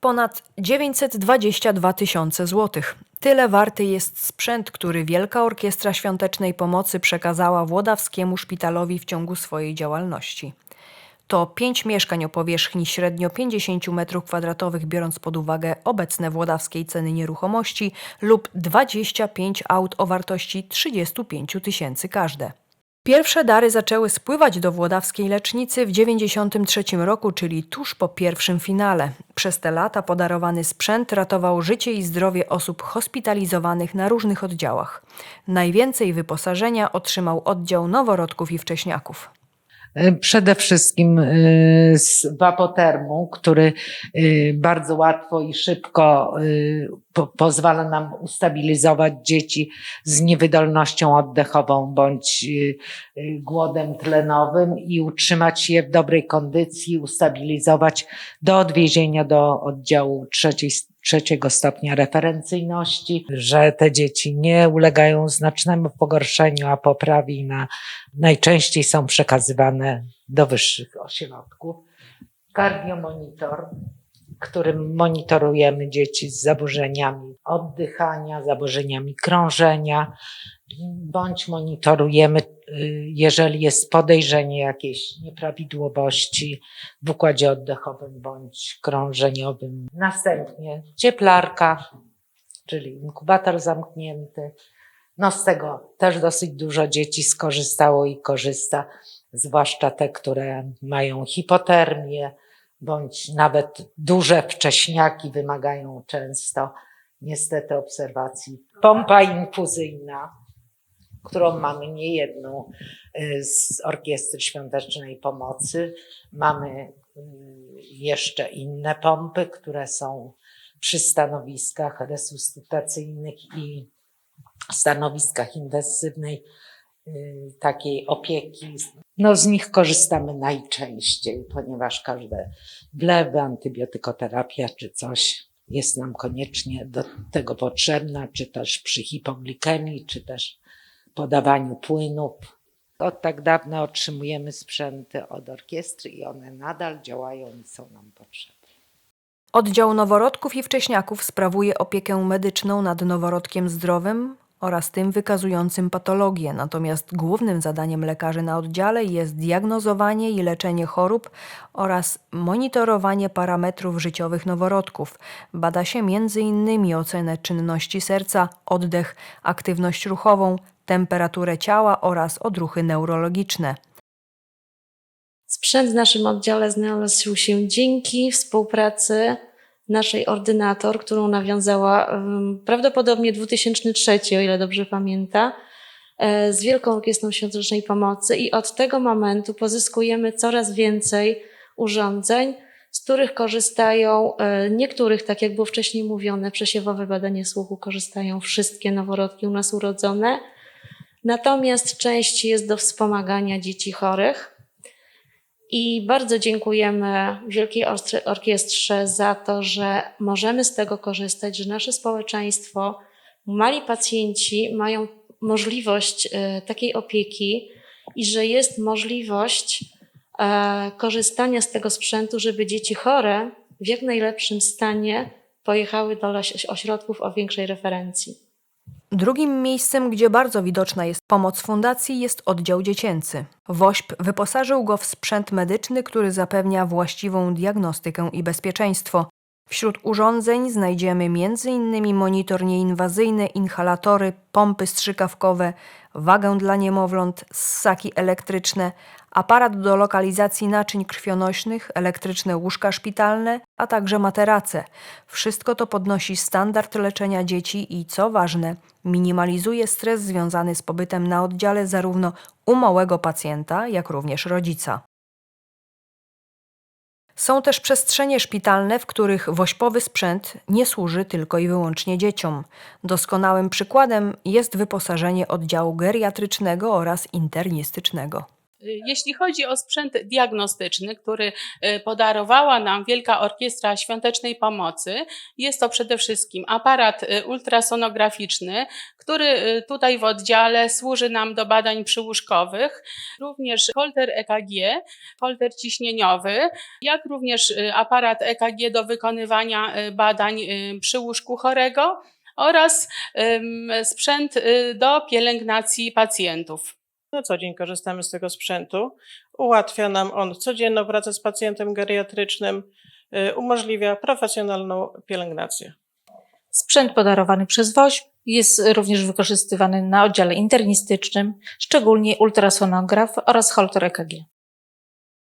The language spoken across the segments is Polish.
Ponad 922 tysiące złotych. Tyle warty jest sprzęt, który Wielka Orkiestra Świątecznej Pomocy przekazała Włodawskiemu Szpitalowi w ciągu swojej działalności. To pięć mieszkań o powierzchni średnio 50 m2, biorąc pod uwagę obecne włodawskiej ceny nieruchomości, lub 25 aut o wartości 35 tysięcy każde. Pierwsze dary zaczęły spływać do włodawskiej lecznicy w 1993 roku, czyli tuż po pierwszym finale. Przez te lata podarowany sprzęt ratował życie i zdrowie osób hospitalizowanych na różnych oddziałach. Najwięcej wyposażenia otrzymał oddział noworodków i wcześniaków. Y, Przede wszystkim y, z wapotermu, który y, bardzo łatwo i szybko po, pozwala nam ustabilizować dzieci z niewydolnością oddechową bądź głodem tlenowym i utrzymać je w dobrej kondycji, ustabilizować do odwiezienia do oddziału trzeciej, trzeciego stopnia referencyjności, że te dzieci nie ulegają znacznemu pogorszeniu, a poprawi na najczęściej są przekazywane do wyższych ośrodków. Kardiomonitor, którym monitorujemy dzieci z zaburzeniami oddychania, zaburzeniami krążenia, bądź monitorujemy, y, jeżeli jest podejrzenie jakiejś nieprawidłowości w układzie oddechowym bądź krążeniowym. Następnie cieplarka, czyli inkubator zamknięty. No z tego też dosyć dużo dzieci skorzystało i korzysta, zwłaszcza te, które mają hipotermię, bądź nawet duże wcześniaki wymagają często niestety obserwacji. Pompa infuzyjna, którą mamy niejedną y, z Orkiestry Świątecznej Pomocy. Mamy y, jeszcze inne pompy, które są przy stanowiskach resuscytacyjnych i stanowiskach intensywnej y, takiej opieki. No z nich korzystamy najczęściej, ponieważ każde wlewy, antybiotykoterapia czy coś jest nam koniecznie do tego potrzebna, czy też przy hipoglikemii, czy też podawaniu płynów. Od tak dawna otrzymujemy sprzęty od orkiestry i one nadal działają i są nam potrzebne. Oddział noworodków i wcześniaków sprawuje opiekę medyczną nad noworodkiem zdrowym oraz tym wykazującym patologię, natomiast głównym zadaniem lekarzy na oddziale jest diagnozowanie i leczenie chorób oraz monitorowanie parametrów życiowych noworodków. Bada się m.in. ocenę czynności serca, oddech, aktywność ruchową, temperaturę ciała oraz odruchy neurologiczne. Sprzęt w naszym oddziale znalazł się dzięki współpracy naszej ordynator, którą nawiązała prawdopodobnie 2003, o ile dobrze pamięta, e, z Wielką Orkiestrą Świątecznej Pomocy i od tego momentu pozyskujemy coraz więcej urządzeń, z których korzystają, e, niektórych, tak jak było wcześniej mówione, przesiewowe badanie słuchu korzystają wszystkie noworodki u nas urodzone, natomiast część jest do wspomagania dzieci chorych. I bardzo dziękujemy Wielkiej Orkiestrze za to, że możemy z tego korzystać, że nasze społeczeństwo, mali pacjenci mają możliwość e, takiej opieki i że jest możliwość e, korzystania z tego sprzętu, żeby dzieci chore w jak najlepszym stanie pojechały do oś- ośrodków o większej referencji. Drugim miejscem, gdzie bardzo widoczna jest pomoc fundacji, jest oddział dziecięcy. WOŚP wyposażył go w sprzęt medyczny, który zapewnia właściwą diagnostykę i bezpieczeństwo. Wśród urządzeń znajdziemy m.in. monitor nieinwazyjny, inhalatory, pompy strzykawkowe, wagę dla niemowląt, ssaki elektryczne, aparat do lokalizacji naczyń krwionośnych, elektryczne łóżka szpitalne, a także materace. Wszystko to podnosi standard leczenia dzieci i, co ważne, minimalizuje stres związany z pobytem na oddziale zarówno u małego pacjenta, jak również rodzica. Są też przestrzenie szpitalne, w których wośpowy sprzęt nie służy tylko i wyłącznie dzieciom. Doskonałym przykładem jest wyposażenie oddziału geriatrycznego oraz internistycznego. Jeśli chodzi o sprzęt diagnostyczny, który y, podarowała nam Wielka Orkiestra Świątecznej Pomocy, jest to przede wszystkim aparat y, ultrasonograficzny, który y, tutaj w oddziale służy nam do badań przyłóżkowych, również holter EKG, holter ciśnieniowy, jak również y, aparat EKG do wykonywania y, badań y, przy łóżku chorego oraz sprzęt y, do pielęgnacji pacjentów. Na co dzień korzystamy z tego sprzętu. Ułatwia nam on codzienną pracę z pacjentem geriatrycznym, y, umożliwia profesjonalną pielęgnację. Sprzęt podarowany przez WOŚP jest również wykorzystywany na oddziale internistycznym, szczególnie ultrasonograf oraz holter EKG.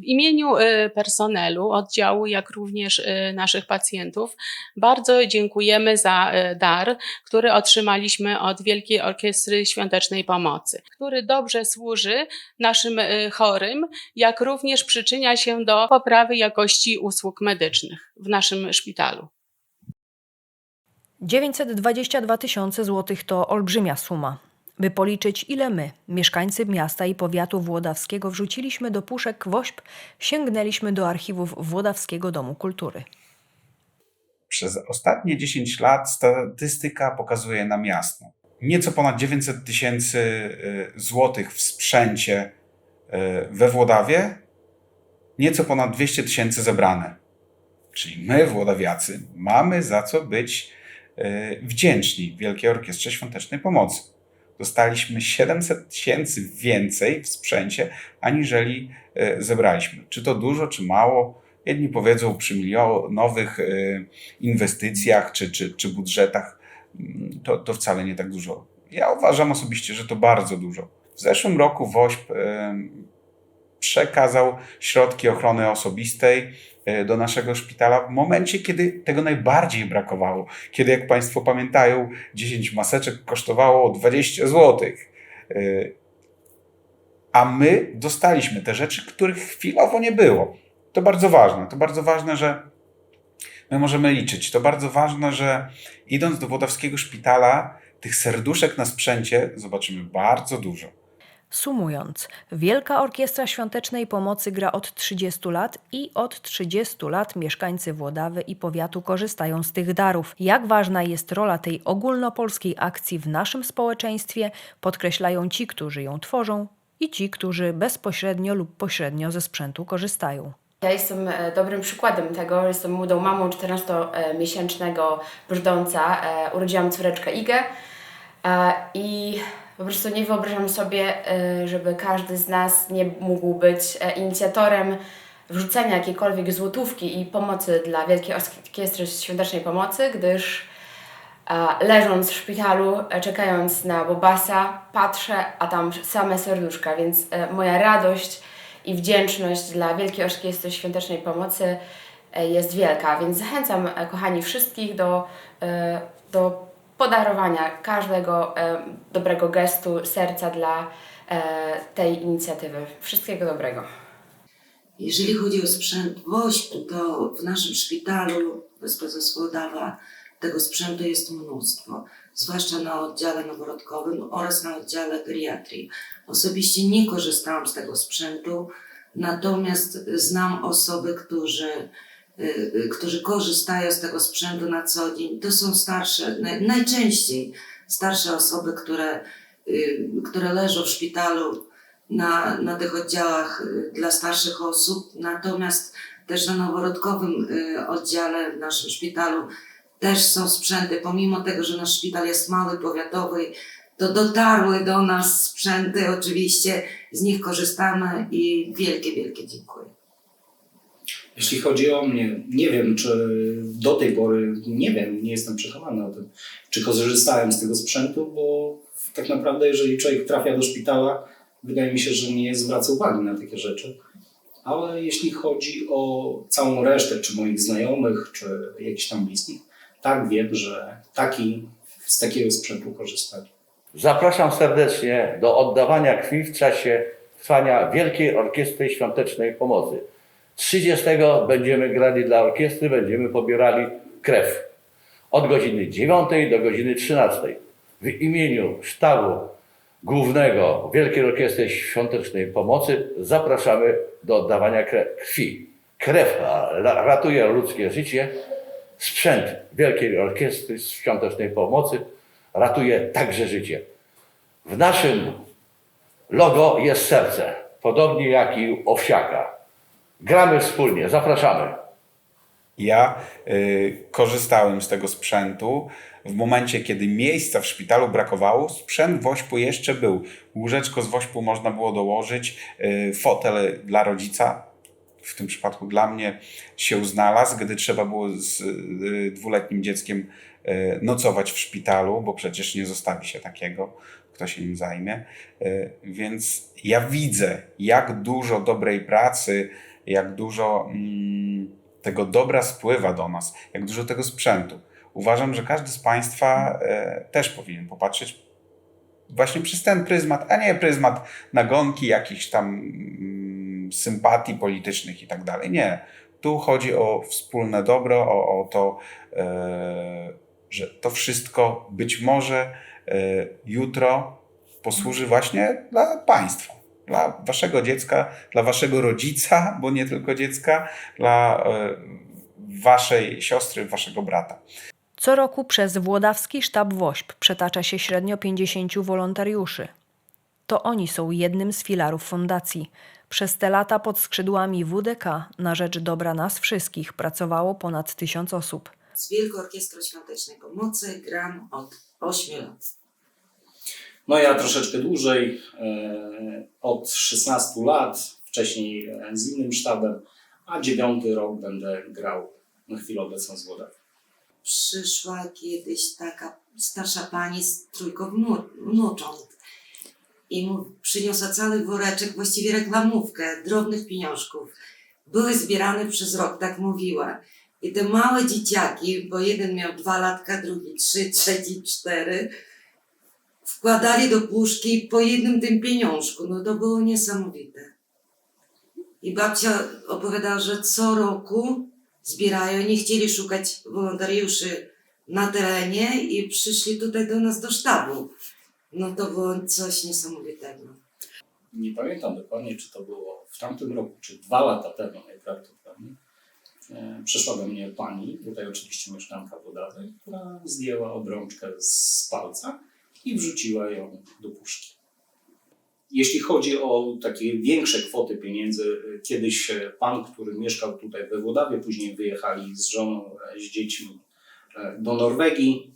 W imieniu y, personelu oddziału, jak również y, naszych pacjentów, bardzo dziękujemy za y, dar, który otrzymaliśmy od Wielkiej Orkiestry Świątecznej Pomocy, który dobrze służy naszym chorym, jak również przyczynia się do poprawy jakości usług medycznych w naszym szpitalu. 922 tysiące złotych to olbrzymia suma. By policzyć, ile my, mieszkańcy miasta i powiatu włodawskiego, wrzuciliśmy do puszek WOŚP, sięgnęliśmy do archiwów Włodawskiego Domu Kultury. Przez ostatnie 10 lat statystyka pokazuje nam jasno. Nieco ponad 900 tysięcy y, złotych w sprzęcie y, we Włodawie, nieco ponad 200 tysięcy zebrane. Czyli my, Włodawiacy, mamy za co być y, wdzięczni Wielkiej Orkiestrze Świątecznej Pomocy. Dostaliśmy 700 tysięcy więcej w sprzęcie, aniżeli y, zebraliśmy. Czy to dużo, czy mało? Jedni powiedzą przy milionowych y, inwestycjach czy, czy, czy budżetach, mm, to, to wcale nie tak dużo. Ja uważam osobiście, że to bardzo dużo. W zeszłym roku WOŚP przekazał środki ochrony osobistej y, do naszego szpitala w momencie, kiedy tego najbardziej brakowało. Kiedy, jak Państwo pamiętają, 10 maseczek kosztowało 20 zł. A my dostaliśmy te rzeczy, których chwilowo nie było. To bardzo ważne. To bardzo ważne, że my możemy liczyć. To bardzo ważne, że idąc do Włodawskiego Szpitala, tych serduszek na sprzęcie zobaczymy bardzo dużo. Sumując, Wielka Orkiestra Świątecznej Pomocy gra od 30 lat i od 30 lat mieszkańcy Włodawy i powiatu korzystają z tych darów. Jak ważna jest rola tej ogólnopolskiej akcji w naszym społeczeństwie, podkreślają ci, którzy ją tworzą i ci, którzy bezpośrednio lub pośrednio ze sprzętu korzystają. Ja jestem e, dobrym przykładem tego. Jestem młodą mamą 14-miesięcznego brzdąca. E, Urodziłam córeczkę Igę i po prostu nie wyobrażam sobie, e, żeby każdy z nas nie mógł być e, inicjatorem wrzucenia jakiejkolwiek złotówki i pomocy dla Wielkiej Orkiestry Świątecznej Pomocy, gdyż e, leżąc w szpitalu, e, czekając na Bobasa, patrzę, a tam same serduszka, więc e, moja radość i wdzięczność dla Wielkiej Orkiestry Świątecznej Pomocy e, jest wielka, więc zachęcam, e, kochani, wszystkich do, e, do podarowania każdego e, dobrego gestu serca dla e, tej inicjatywy. Wszystkiego dobrego. Jeżeli chodzi o sprzęt WOŚP, to w naszym szpitalu bez Włodawa tego sprzętu jest mnóstwo, zwłaszcza na oddziale noworodkowym oraz na oddziale geriatrii. Osobiście nie korzystałam z tego sprzętu, natomiast znam osoby, którzy, którzy korzystają z tego sprzętu na co dzień. To są starsze, naj- najczęściej starsze osoby, które, y, które leżą w szpitalu na, na tych oddziałach y, dla starszych osób, natomiast też na noworodkowym y, oddziale w naszym szpitalu też są sprzęty, pomimo tego, że nasz szpital jest mały, powiatowy, to dotarły do nas sprzęty, oczywiście z nich korzystamy i wielkie, wielkie dziękuję. Jeśli chodzi o mnie, nie wiem, czy do tej pory, nie wiem, nie jestem przekonany o tym, czy korzystałem z tego sprzętu, bo tak naprawdę, jeżeli człowiek trafia do szpitala, wydaje mi się, że nie zwraca uwagi na takie rzeczy. Ale jeśli chodzi o całą resztę, czy moich znajomych, czy jakichś tam bliskich, tak wiem, że taki, z takiego sprzętu korzystali. Zapraszam serdecznie do oddawania krwi w czasie trwania Wielkiej Orkiestry Świątecznej Pomocy. 30 będziemy grali dla orkiestry, będziemy pobierali krew. Od godziny 9 do godziny 13. W imieniu sztabu Głównego Wielkiej Orkiestry Świątecznej Pomocy zapraszamy do oddawania krwi. Krew ratuje ludzkie życie. Sprzęt Wielkiej Orkiestry Świątecznej Pomocy ratuje także życie. W naszym logo jest serce, podobnie jak i owsiaka. Gramy wspólnie, zapraszamy. Ja y, korzystałem z tego sprzętu. W momencie, kiedy miejsca w szpitalu brakowało, sprzęt woźpu jeszcze był. Łóżeczko z woźpu można było dołożyć, y, fotel dla rodzica, w tym przypadku dla mnie, się znalazł, gdy trzeba było z y, dwuletnim dzieckiem y, nocować w szpitalu, bo przecież nie zostawi się takiego, kto się nim zajmie. Y, Więc ja widzę, jak dużo dobrej pracy, jak dużo mm, tego dobra spływa do nas, jak dużo tego sprzętu. Uważam, że każdy z Państwa e, też powinien popatrzeć właśnie przez ten pryzmat, a nie pryzmat nagonki, jakichś tam mm, sympatii politycznych i tak dalej. Nie. Tu chodzi o wspólne dobro, o, o to, e, że to wszystko być może e, jutro posłuży właśnie dla Państwa, dla Waszego dziecka, dla Waszego rodzica, bo nie tylko dziecka, dla e, Waszej siostry, Waszego brata. Co roku przez Włodawski Sztab WOŚP przetacza się średnio 50 wolontariuszy. To oni są jednym z filarów fundacji. Przez te lata pod skrzydłami WDK na rzecz dobra nas wszystkich pracowało ponad tysiąc osób. Z Wielką Orkiestrą Świątecznej Pomocy gram od 8 lat. No ja troszeczkę dłużej, e, od 16 lat, wcześniej z innym sztabem, a dziewiąty rok będę grał na chwilę obecną z Włodawy. Przyszła kiedyś taka starsza pani z trójką wnu- wnucząt i mu przyniosła cały woreczek, właściwie reklamówkę drobnych pieniążków. Były zbierane przez rok, tak mówiła. I te małe dzieciaki, bo jeden miał dwa latka, drugi trzy, trzeci cztery, wkładali do puszki po jednym tym pieniążku. No to było niesamowite. I babcia opowiadała, że co roku zbierają, nie chcieli szukać wolontariuszy na terenie i przyszli tutaj do nas do sztabu. No to było coś niesamowitego. Nie pamiętam dokładnie, czy to było w tamtym roku, czy dwa lata temu najprawdopodobniej. E, Przyszła do mnie pani, tutaj oczywiście mieszkanka Włodawy, która zdjęła obrączkę z palca i wrzuciła ją do puszki. Jeśli chodzi o takie większe kwoty pieniędzy, kiedyś pan, który mieszkał tutaj we Włodawie, później wyjechali z żoną, e, z dziećmi e, do Norwegii,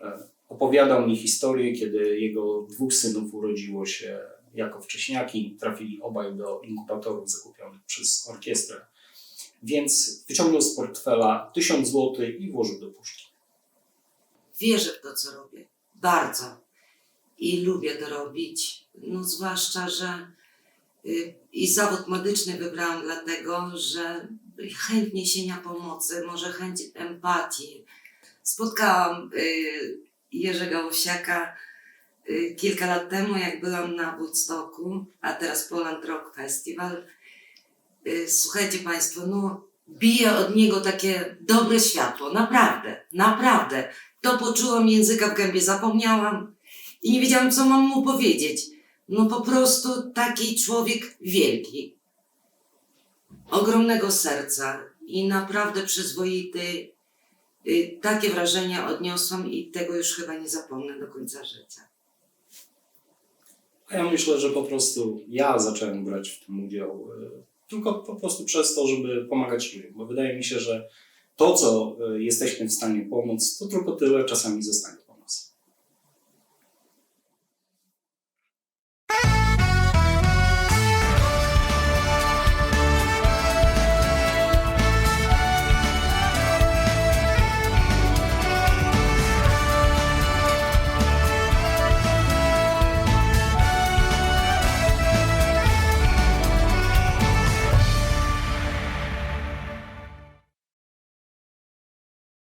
e, opowiadał mi historię, kiedy jego dwóch synów urodziło się jako wcześniaki, trafili obaj do inkubatorów zakupionych przez orkiestrę. Więc wyciągnął z portfela 1000 zł i włożył do puszki. Wierzę w to, co robię. Bardzo. I lubię to robić. No zwłaszcza, że y, i zawód medyczny wybrałam dlatego, że chęć niesienia pomocy, może chęć empatii. Spotkałam y, Jerzego Owsiaka y, kilka lat temu, jak byłam na Woodstocku, a teraz Poland Rock Festival. Słuchajcie Państwo, no bije od niego takie dobre światło, naprawdę, naprawdę. To poczułam, języka w gębie zapomniałam i nie wiedziałam, co mam mu powiedzieć. No po prostu taki człowiek wielki, ogromnego serca i naprawdę przyzwoity. Y, Takie wrażenia odniosłam i tego już chyba nie zapomnę do końca życia. A ja myślę, że po prostu ja zacząłem brać w tym udział e, tylko po prostu przez to, żeby pomagać ludziom. Bo wydaje mi się, że to, co e, jesteśmy w stanie pomóc, to tylko tyle czasami zostanie.